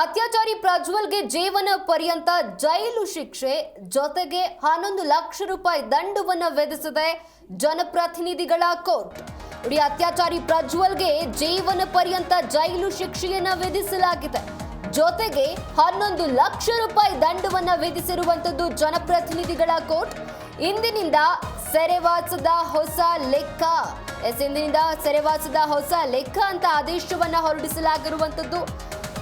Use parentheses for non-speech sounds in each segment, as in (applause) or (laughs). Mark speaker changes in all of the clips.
Speaker 1: ಅತ್ಯಾಚಾರಿ ಪ್ರಜ್ವಲ್ಗೆ ಜೀವನ ಪರ್ಯಂತ ಜೈಲು ಶಿಕ್ಷೆ, ಜೊತೆಗೆ ಹನ್ನೊಂದು ಲಕ್ಷ ರೂಪಾಯಿ ದಂಡವನ್ನು ವಿಧಿಸಿದೆ ಜನಪ್ರತಿನಿಧಿಗಳ ಕೋರ್ಟ್. ನೋಡಿ ಅತ್ಯಾಚಾರಿ ಪ್ರಜ್ವಲ್ಗೆ ಜೀವನ ಪರ್ಯಂತ ಜೈಲು ಶಿಕ್ಷೆಯನ್ನ ವಿಧಿಸಲಾಗಿದೆ. ಜೊತೆಗೆ ಹನ್ನೊಂದು ಲಕ್ಷ ರೂಪಾಯಿ ದಂಡವನ್ನ ವಿಧಿಸಿರುವಂತದ್ದು ಜನಪ್ರತಿನಿಧಿಗಳ ಕೋರ್ಟ್. ಇಂದಿನಿಂದ ಸೆರೆವಾಸದ ಹೊಸ ಲೆಕ್ಕ, ಎಸ್, ಇಂದಿನಿಂದ ಸೆರೆವಾಸದ ಹೊಸ ಲೆಕ್ಕ ಅಂತ ಆದೇಶವನ್ನ ಹೊರಡಿಸಲಾಗಿರುವಂತದ್ದು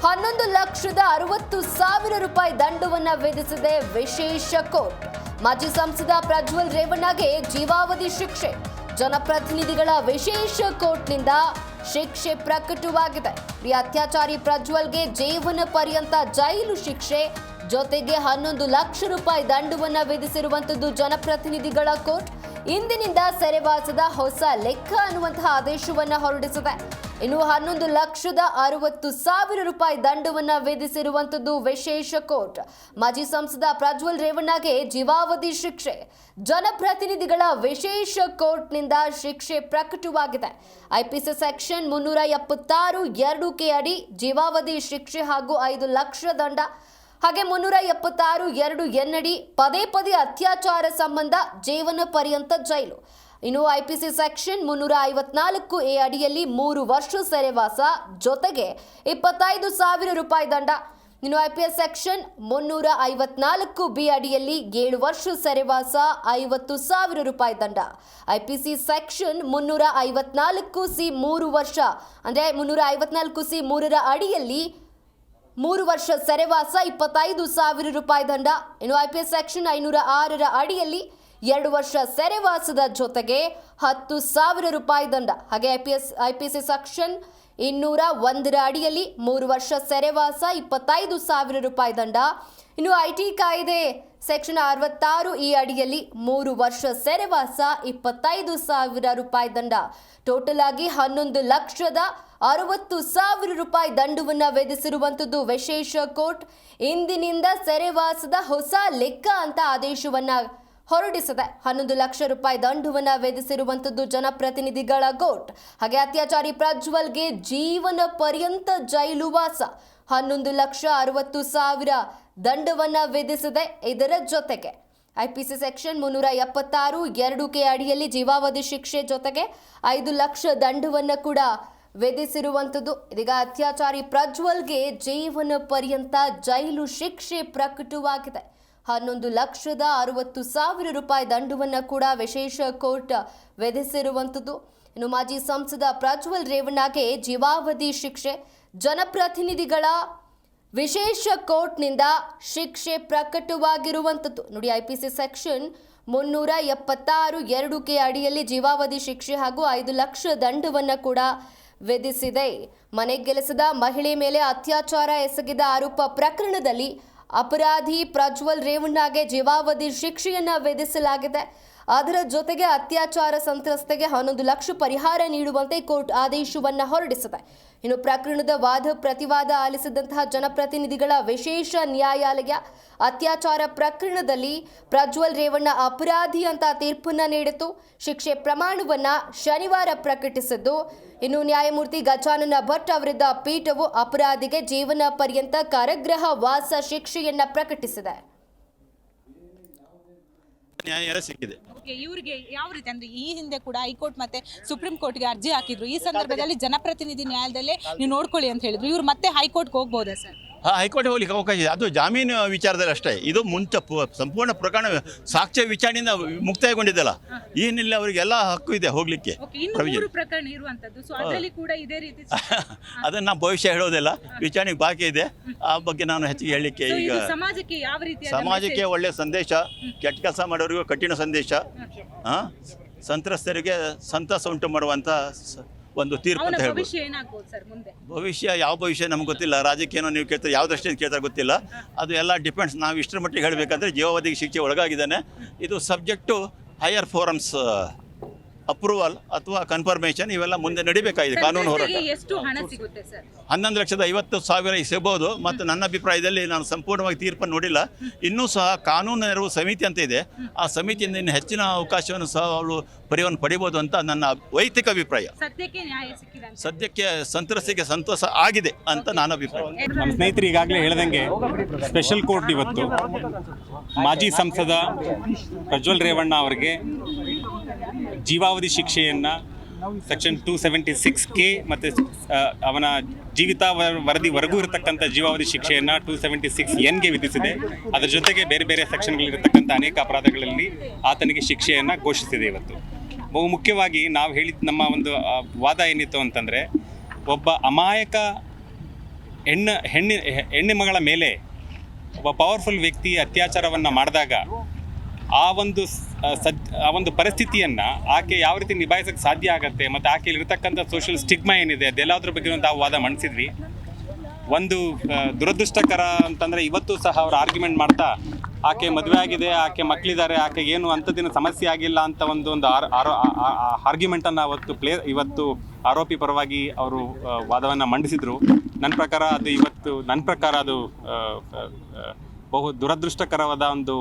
Speaker 1: ಹನ್ನೊಂದು ಲಕ್ಷದ ಅರವತ್ತು ಸಾವಿರ ರೂಪಾಯಿ ದಂಡವನ್ನು ವಿಧಿಸಿದೆ ವಿಶೇಷ ಕೋರ್ಟ್. ಮಾಜಿ ಸಂಸದ ಪ್ರಜ್ವಲ್ ರೇವಣ್ಣಗೆ ಜೀವಾವಧಿ ಶಿಕ್ಷೆ. ಜನಪ್ರತಿನಿಧಿಗಳ ವಿಶೇಷ ಕೋರ್ಟ್ನಿಂದ ಶಿಕ್ಷೆ ಪ್ರಕಟವಾಗಿದೆ. ಈ ಅತ್ಯಾಚಾರಿ ಪ್ರಜ್ವಲ್ಗೆ ಜೀವನ ಪರ್ಯಂತ ಜೈಲು ಶಿಕ್ಷೆ, ಜೊತೆಗೆ ಹನ್ನೊಂದು ಲಕ್ಷ ರೂಪಾಯಿ ದಂಡವನ್ನು ವಿಧಿಸಿರುವಂತದ್ದು ಜನಪ್ರತಿನಿಧಿಗಳ ಕೋರ್ಟ್. ಇಂದಿನಿಂದ ಸೆರೆವಾಸದ ಹೊಸ ಲೆಕ್ಕ ಅನ್ನುವಂತಹ ಆದೇಶವನ್ನು ಹೊರಡಿಸಿದೆ. ಇನ್ನು ಹನ್ನೊಂದು ಲಕ್ಷದ ಅರವತ್ತು ಸಾವಿರ ರೂಪಾಯಿ ದಂಡವನ್ನು ವಿಧಿಸಿರುವಂತದ್ದು ವಿಶೇಷ ಕೋರ್ಟ್. ಮಾಜಿ ಸಂಸದ ಪ್ರಜ್ವಲ್ ರೇವಣ್ಣಗೆ ಜೀವಾವಧಿ ಶಿಕ್ಷೆ. ಜನಪ್ರತಿನಿಧಿಗಳ ವಿಶೇಷ ಕೋರ್ಟ್ನಿಂದ ಶಿಕ್ಷೆ ಪ್ರಕಟವಾಗಿದೆ. ಐಪಿಸಿ ಸೆಕ್ಷನ್ ಮುನ್ನೂರ ಎಪ್ಪತ್ತಾರು ಎರಡು ಕೆ ಅಡಿ ಜೀವಾವಧಿ ಶಿಕ್ಷೆ ಹಾಗೂ ಐದು ಲಕ್ಷ ದಂಡ. ಹಾಗೆ ಮುನ್ನೂರ ಎಪ್ಪತ್ತಾರು ಎರಡು ಎನ್ನಡಿ ಪದೇ ಪದೇ ಅತ್ಯಾಚಾರ ಸಂಬಂಧ ಜೀವನ ಪರ್ಯಂತ ಜೈಲು. ಇನ್ನು ಐಪಿಸಿ ಸೆಕ್ಷನ್ ಮುನ್ನೂರ ಐವತ್ನಾಲ್ಕು ಎ ಅಡಿಯಲ್ಲಿ ಮೂರು ವರ್ಷ ಸೆರೆವಾಸ ಜೊತೆಗೆ ಇಪ್ಪತ್ತೈದು ಸಾವಿರ ರೂಪಾಯಿ ದಂಡ. ಇನ್ನು ಐಪಿಎಸ್ ಸೆಕ್ಷನ್ ಮುನ್ನೂರ ಐವತ್ನಾಲ್ಕು ಬಿ ಅಡಿಯಲ್ಲಿ ಏಳು ವರ್ಷ ಸೆರೆವಾಸ ಐವತ್ತು ಸಾವಿರ ರೂಪಾಯಿ ದಂಡ. ಐಪಿಸಿ ಸೆಕ್ಷನ್ ಮುನ್ನೂರ ಐವತ್ನಾಲ್ಕು ಸಿ ಮೂರು ವರ್ಷ, ಅಂದರೆ ಮುನ್ನೂರ ಐವತ್ನಾಲ್ಕು ಸಿ ಮೂರರ ಅಡಿಯಲ್ಲಿ ಮೂರು ವರ್ಷ ಸೆರೆವಾಸ, ಇಪ್ಪತ್ತೈದು ಸಾವಿರ ರೂಪಾಯಿ ದಂಡ. ಇನ್ನು ಐಪಿಎಸ್ ಸೆಕ್ಷನ್ ಐನೂರ ಆರರ ಅಡಿಯಲ್ಲಿ ಎರಡು ವರ್ಷ ಸೆರೆವಾಸದ ಜೊತೆಗೆ ಹತ್ತು ಸಾವಿರ ರೂಪಾಯಿ ದಂಡ. ಹಾಗೆ ಐಪಿಎಸ್ ಐಪಿಸಿ ಸೆಕ್ಷನ್ ಇನ್ನೂರ ಒಂದರ ಅಡಿಯಲ್ಲಿ ಮೂರು ವರ್ಷ ಸೆರೆವಾಸ, ಇಪ್ಪತ್ತೈದು ಸಾವಿರ ರೂಪಾಯಿ ದಂಡ. ಇನ್ನು ಐಟಿ ಕಾಯ್ದೆ, ಸೆಕ್ಷನ್ ಅರವತ್ತಾರು ಈ ಅಡಿಯಲ್ಲಿ ಮೂರು ವರ್ಷ ಸೆರೆವಾಸ, ಇಪ್ಪತ್ತೈದು ಸಾವಿರ ರೂಪಾಯಿ ದಂಡ. ಟೋಟಲ್ ಆಗಿ ಹನ್ನೊಂದು ಲಕ್ಷದ ಅರವತ್ತು ಸಾವಿರ ರೂಪಾಯಿ ದಂಡವನ್ನು ವಿಧಿಸಿರುವಂಥದ್ದು ವಿಶೇಷ ಕೋರ್ಟ್. ಇಂದಿನಿಂದ ಸೆರೆವಾಸದ ಹೊಸ ಲೆಕ್ಕ ಅಂತ ಆದೇಶವನ್ನ ಹೊರಡಿಸಿದೆ ಹನ್ನೊಂದು ಲಕ್ಷ ರೂಪಾಯಿ ದಂಡವನ್ನು ವಿಧಿಸಿರುವಂತದ್ದು ಜನಪ್ರತಿನಿಧಿಗಳ ಗೋಟ್ ಹಾಗೆ ಅತ್ಯಾಚಾರಿ ಪ್ರಜ್ವಲ್ಗೆ ಜೀವನ ಪರ್ಯಂತ ಜೈಲು ವಾಸ. ಹನ್ನೊಂದು ಲಕ್ಷ ಅರವತ್ತು ಸಾವಿರ ದಂಡವನ್ನ ವಿಧಿಸಿದೆ ಇದರ ಜೊತೆಗೆ. ಐಪಿಸಿ ಸೆಕ್ಷನ್ ಮುನ್ನೂರ ಎಪ್ಪತ್ತಾರು ಎರಡು ಕೆ ಅಡಿಯಲ್ಲಿ ಜೀವಾವಧಿ ಶಿಕ್ಷೆ ಜೊತೆಗೆ ಐದು ಲಕ್ಷ ದಂಡವನ್ನ ಕೂಡ ವಿಧಿಸಿರುವಂಥದ್ದು. ಇದೀಗ ಅತ್ಯಾಚಾರಿ ಪ್ರಜ್ವಲ್ಗೆ ಜೀವನ ಪರ್ಯಂತ ಜೈಲು ಶಿಕ್ಷೆ ಪ್ರಕಟವಾಗಿದೆ. ಹನ್ನೊಂದು ಲಕ್ಷದ ಅರವತ್ತು ಸಾವಿರ ರೂಪಾಯಿ ದಂಡವನ್ನ ಕೂಡ ವಿಶೇಷ ಕೋರ್ಟ್ ವಿಧಿಸಿರುವಂಥದ್ದು. ಇನ್ನು ಮಾಜಿ ಸಂಸದ ಪ್ರಜ್ವಲ್ ರೇವಣ್ಣಗೆ ಜೀವಾವಧಿ ಶಿಕ್ಷೆ, ಜನಪ್ರತಿನಿಧಿಗಳ ವಿಶೇಷ ಕೋರ್ಟ್ನಿಂದ ಶಿಕ್ಷೆ ಪ್ರಕಟವಾಗಿರುವಂಥದ್ದು. ನೋಡಿ ಐಪಿಸಿ ಸೆಕ್ಷನ್ ಮುನ್ನೂರ ಎಪ್ಪತ್ತಾರು ಎರಡು ಕೆ ಅಡಿಯಲ್ಲಿ ಜೀವಾವಧಿ ಶಿಕ್ಷೆ ಹಾಗೂ ಐದು ಲಕ್ಷ ದಂಡವನ್ನ ಕೂಡ ವಿಧಿಸಿದೆ. ಮನೆಗೆಲಸದ ಮಹಿಳೆ ಮೇಲೆ ಅತ್ಯಾಚಾರ ಎಸಗಿದ ಆರೋಪ ಪ್ರಕರಣದಲ್ಲಿ ಅಪರಾಧಿ ಪ್ರಜ್ವಲ್ ರೇವಣ್ಣಗೆ ಜೀವಾವಧಿ ಶಿಕ್ಷೆಯನ್ನ ವಿಧಿಸಲಾಗಿದೆ. ಅದರ ಜೊತೆಗೆ ಅತ್ಯಾಚಾರ ಸಂತ್ರಸ್ತೆಗೆ ಹನ್ನೊಂದು ಲಕ್ಷ ಪರಿಹಾರ ನೀಡುವಂತೆ ಕೋರ್ಟ್ ಆದೇಶವನ್ನು ಹೊರಡಿಸಿದೆ. ಇನ್ನು ಪ್ರಕರಣದ ವಾದ ಪ್ರತಿವಾದ ಆಲಿಸಿದಂತಹ ಜನಪ್ರತಿನಿಧಿಗಳ ವಿಶೇಷ ನ್ಯಾಯಾಲಯ ಅತ್ಯಾಚಾರ ಪ್ರಕರಣದಲ್ಲಿ ಪ್ರಜ್ವಲ್ ರೇವಣ್ಣ ಅಪರಾಧಿ ಅಂತ ತೀರ್ಪನ್ನ ನೀಡಿತು ಶಿಕ್ಷೆ ಪ್ರಮಾಣವನ್ನ ಶನಿವಾರ ಪ್ರಕಟಿಸಿದ್ದು, ಇನ್ನು ನ್ಯಾಯಮೂರ್ತಿ ಗಜಾನನ ಭಟ್ ಅವರಿದ್ದ ಪೀಠವು ಅಪರಾಧಿಗೆ ಜೀವನ ಪರ್ಯಂತ ಕಾರಾಗೃಹ ವಾಸ ಶಿಕ್ಷೆಯನ್ನ ಪ್ರಕಟಿಸಿದೆ.
Speaker 2: ನ್ಯಾಯ ಸಿಕ್ಕಿದೆ.
Speaker 3: ಇವ್ರಿಗೆ ಯಾವ ರೀತಿ ಅಂದ್ರೆ ಈ ಹಿಂದೆ ಕೂಡ ಹೈಕೋರ್ಟ್ ಮತ್ತೆ ಸುಪ್ರೀಂ ಕೋರ್ಟ್ಗೆ ಅರ್ಜಿ ಹಾಕಿದ್ರು. ಈ ಸಂದರ್ಭದಲ್ಲಿ ಜನಪ್ರತಿನಿಧಿ ನ್ಯಾಯಾಲಯದಲ್ಲೇ ನೀವು ನೋಡ್ಕೊಳ್ಳಿ ಅಂತ ಹೇಳಿದ್ರು. ಇವ್ರು ಮತ್ತೆ ಹೈಕೋರ್ಟ್ಗೆ ಹೋಗ್ಬೋದಾ ಸರ್?
Speaker 2: ಹೈಕೋರ್ಟ್ ಹೋಗ್ಲಿಕ್ಕೆ ಅವಕಾಶ ಇದೆ. ಅದು ಜಾಮೀನು ವಿಚಾರದಲ್ಲಿ ಅಷ್ಟೇ. ಇದು ಮುಂಚೆ ಸಂಪೂರ್ಣ ಪ್ರಕರಣ ಸಾಕ್ಷ್ಯ ವಿಚಾರಣೆಯಿಂದ ಮುಕ್ತಾಯಗೊಂಡಿದ್ದಲ್ಲ ಏನಿಲ್ಲ ಅವರಿಗೆಲ್ಲ ಹಕ್ಕು ಇದೆ ಹೋಗ್ಲಿಕ್ಕೆ. (laughs) ಅದನ್ನ ನಾವು ಭವಿಷ್ಯ ಹೇಳೋದಿಲ್ಲ. ವಿಚಾರಣೆಗೆ ಬಾಕಿ ಇದೆ. ಆ ಬಗ್ಗೆ ನಾನು ಹೆಚ್ಚಿಗೆ ಹೇಳಲಿಕ್ಕೆ ಈಗ
Speaker 3: ಸಮಾಜಕ್ಕೆ ಯಾವ ರೀತಿ
Speaker 2: ಸಮಾಜಕ್ಕೆ ಒಳ್ಳೆಯ ಸಂದೇಶ ಕೆಟ್ಟ ಕೆಲಸ ಮಾಡೋರಿಗೂ ಕಠಿಣ ಸಂದೇಶ. ಹಾಂ? ಸಂತ್ರಸ್ತರಿಗೆ ಸಂತಸ ಉಂಟು ಮಾಡುವಂಥ ಸ- ಒಂದು ತೀರ್ಪು ಅಂತ ಹೇಳ್ಬೋದು.
Speaker 3: ಭವಿಷ್ಯ ಏನಾಗ್ಬೋದು ಸರ್ ಮುಂದೆ?
Speaker 2: ಭವಿಷ್ಯ ಯಾವ ಭವಿಷ್ಯ ನಮ್ಗೆ ಗೊತ್ತಿಲ್ಲ. ರಾಜಕೀಯನೋ ನೀವು ಕೇಳ್ತಾರೆ ಯಾವ ದೃಷ್ಟಿಯಿಂದ ಕೇಳ್ತಾರೆ ಗೊತ್ತಿಲ್ಲ. ಅದು ಎಲ್ಲ ಡಿಪೆಂಡ್ಸ್ ನಾವು ಇಷ್ಟರ ಮಟ್ಟಿಗೆ ಹೇಳಬೇಕಂದ್ರೆ ಜೀವಾವಧಿಗೆ ಶಿಕ್ಷೆ ಒಳಗಾಗಿದ್ದಾನೆ. ಇದು ಸಬ್ಜೆಕ್ಟು ಹೈಯರ್ ಫೋರಮ್ಸ್ ಅಪ್ರೂವಲ್ ಅಥವಾ ಕನ್ಫರ್ಮೇಷನ್ ಇವೆಲ್ಲ ಮುಂದೆ ನಡಿಬೇಕಾಗಿದೆ ಕಾನೂನು ಹೋರಾಟ.
Speaker 3: ಎಷ್ಟು ಹಣ ಸಿಗುತ್ತೆ ಸರ್?
Speaker 2: ಹನ್ನೊಂದು ಲಕ್ಷದ ಐವತ್ತು ಸಾವಿರ ಸಿಗಬಹುದು ಮತ್ತು ನನ್ನ ಅಭಿಪ್ರಾಯದಲ್ಲಿ ನಾನು ಸಂಪೂರ್ಣವಾಗಿ ತೀರ್ಪನ್ನು ನೋಡಿಲ್ಲ. ಇನ್ನೂ ಸಹ ಕಾನೂನು ನೆರವು ಸಮಿತಿ ಅಂತ ಇದೆ. ಆ ಸಮಿತಿಯಿಂದ ಇನ್ನು ಹೆಚ್ಚಿನ ಅವಕಾಶವನ್ನು ಸಹ ಅವಳು ಪರಿವನ್ನು ಪಡಿಬೋದು ಅಂತ ನನ್ನ ವೈಯಕ್ತಿಕ ಅಭಿಪ್ರಾಯ.
Speaker 3: ಸದ್ಯಕ್ಕೆ ನ್ಯಾಯ ಸಿಕ್ಕಿದೆ ಅಂತ.
Speaker 2: ಸದ್ಯಕ್ಕೆ ಸಂತ್ರಸ್ತಿಗೆ ಸಂತೋಷ ಆಗಿದೆ ಅಂತ ನನ್ನ ಅಭಿಪ್ರಾಯ.
Speaker 4: ನಮ್ಮ ಸ್ನೇಹಿತರು ಈಗಾಗಲೇ ಹೇಳ್ದಂಗೆ ಸ್ಪೆಷಲ್ ಕೋರ್ಟ್ ಇವತ್ತು ಮಾಜಿ ಸಂಸದ ಪ್ರಜ್ವಲ್ ರೇವಣ್ಣ ಅವರಿಗೆ ಜೀವಾವಧಿ ಶಿಕ್ಷೆಯನ್ನು section two seventy six K ಮತ್ತು ಅವನ ಜೀವಿತ ವರದಿ ವರದಿವರೆಗೂ ಇರತಕ್ಕಂಥ ಜೀವಾವಧಿ ಶಿಕ್ಷೆಯನ್ನು ಟೂ ಸೆವೆಂಟಿ ಸಿಕ್ಸ್ ಎನ್ಗೆ ವಿಧಿಸಿದೆ. ಅದರ ಜೊತೆಗೆ ಬೇರೆ ಬೇರೆ ಸೆಕ್ಷನ್ಗಳಿರತಕ್ಕಂಥ ಅನೇಕ ಅಪರಾಧಗಳಲ್ಲಿ ಆತನಿಗೆ ಶಿಕ್ಷೆಯನ್ನು ಘೋಷಿಸಿದೆ ಇವತ್ತು. ಬಹು ಮುಖ್ಯವಾಗಿ ನಾವು ಹೇಳಿದ ನಮ್ಮ ಒಂದು ವಾದ ಏನಿತ್ತು ಅಂತಂದರೆ, ಒಬ್ಬ ಅಮಾಯಕ ಹೆಣ್ಣು, ಹೆಣ್ಣಿ, ಹೆಣ್ಣು ಮಗಳ ಮೇಲೆ ಒಬ್ಬ ಪವರ್ಫುಲ್ ವ್ಯಕ್ತಿ ಅತ್ಯಾಚಾರವನ್ನು ಮಾಡಿದಾಗ ಆ ಒಂದು ಸದ್, ಆ ಒಂದು ಪರಿಸ್ಥಿತಿಯನ್ನು ಆಕೆ ಯಾವ ರೀತಿ ನಿಭಾಯಿಸೋಕ್ಕೆ ಸಾಧ್ಯ ಆಗುತ್ತೆ ಮತ್ತು ಆಕೆ ಇರತಕ್ಕಂಥ ಸೋಷಿಯಲ್ ಸ್ಟಿಗ್ಮಾ ಏನಿದೆ, ಅದೆಲ್ಲದ್ರ ಬಗ್ಗೆ ನಾವು ವಾದ ಮಂಡಿಸಿದ್ವಿ ಒಂದು ದುರದೃಷ್ಟಕರ ಅಂತಂದರೆ ಇವತ್ತು ಸಹ ಅವರು ಆರ್ಗ್ಯುಮೆಂಟ್ ಮಾಡ್ತಾ, ಆಕೆ ಮದುವೆ ಆಗಿದೆ, ಆಕೆ ಮಕ್ಕಳಿದ್ದಾರೆ ಆಕೆ ಏನು ಅಂಥದ್ದಿನ ಸಮಸ್ಯೆ ಆಗಿಲ್ಲ ಅಂತ ಒಂದು ಒಂದು ಆರ್, ಆರೋ ಆರ್ಗ್ಯುಮೆಂಟನ್ನು ಅವತ್ತು ಪ್ಲೇ ಇವತ್ತು ಆರೋಪಿ ಪರವಾಗಿ ಅವರು ವಾದವನ್ನು ಮಂಡಿಸಿದರು. ನನ್ನ ಪ್ರಕಾರ ಅದು ಇವತ್ತು, ನನ್ನ ಪ್ರಕಾರ ಅದು ಬಹು ದುರದೃಷ್ಟಕರವಾದ ಒಂದು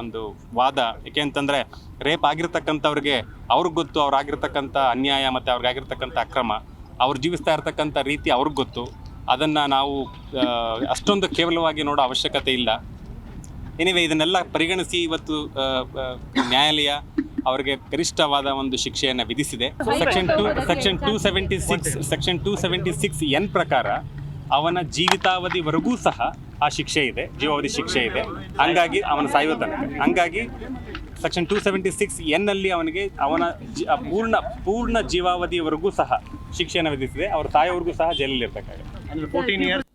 Speaker 4: ಒಂದು ವಾದ. ಏಕೆ ಅಂತಂದರೆ, ರೇಪ್ ಆಗಿರ್ತಕ್ಕಂಥವ್ರಿಗೆ ಅವ್ರಿಗೆ ಗೊತ್ತು ಅವ್ರಾಗಿರ್ತಕ್ಕಂಥ ಅನ್ಯಾಯ ಮತ್ತು ಅವ್ರಿಗಾಗಿರ್ತಕ್ಕಂಥ ಅಕ್ರಮ. ಅವ್ರು ಜೀವಿಸ್ತಾ ಇರ್ತಕ್ಕಂಥ ರೀತಿ ಅವ್ರಿಗೆ ಗೊತ್ತು. ಅದನ್ನು ನಾವು ಅಷ್ಟೊಂದು ಕೇವಲವಾಗಿ ನೋಡೋ ಅವಶ್ಯಕತೆ ಇಲ್ಲ. ಎನಿವೆ ಇದನ್ನೆಲ್ಲ ಪರಿಗಣಿಸಿ ಇವತ್ತು ನ್ಯಾಯಾಲಯ ಅವರಿಗೆ ಗರಿಷ್ಠವಾದ ಒಂದು ಶಿಕ್ಷೆಯನ್ನು ವಿಧಿಸಿದೆ. Section two section two seventy six section two seventy six N ಪ್ರಕಾರ ಅವನ ಜೀವಿತಾವಧಿವರೆಗೂ ಸಹ ಆ ಶಿಕ್ಷೆ ಇದೆ, ಜೀವಾವಧಿ ಶಿಕ್ಷೆ ಇದೆ. ಹಂಗಾಗಿ ಅವನ ಸಾಯುವ ತನಕ. ಹಂಗಾಗಿ ಸೆಕ್ಷನ್ ಟೂ ಸೆವೆಂಟಿ ಸಿಕ್ಸ್ ಎನ್ನಲ್ಲಿ ಅವನಿಗೆ ಅವನ ಪೂರ್ಣ ಪೂರ್ಣ ಜೀವಾವಧಿಯವರೆಗೂ ಸಹ ಶಿಕ್ಷೆಯನ್ನು ವಿಧಿಸಿದೆ. ಅವರು ತಾಯಿಯವರೆಗೂ ಸಹ ಜೈಲಲ್ಲಿ ಇರಬೇಕಾಗುತ್ತೆ.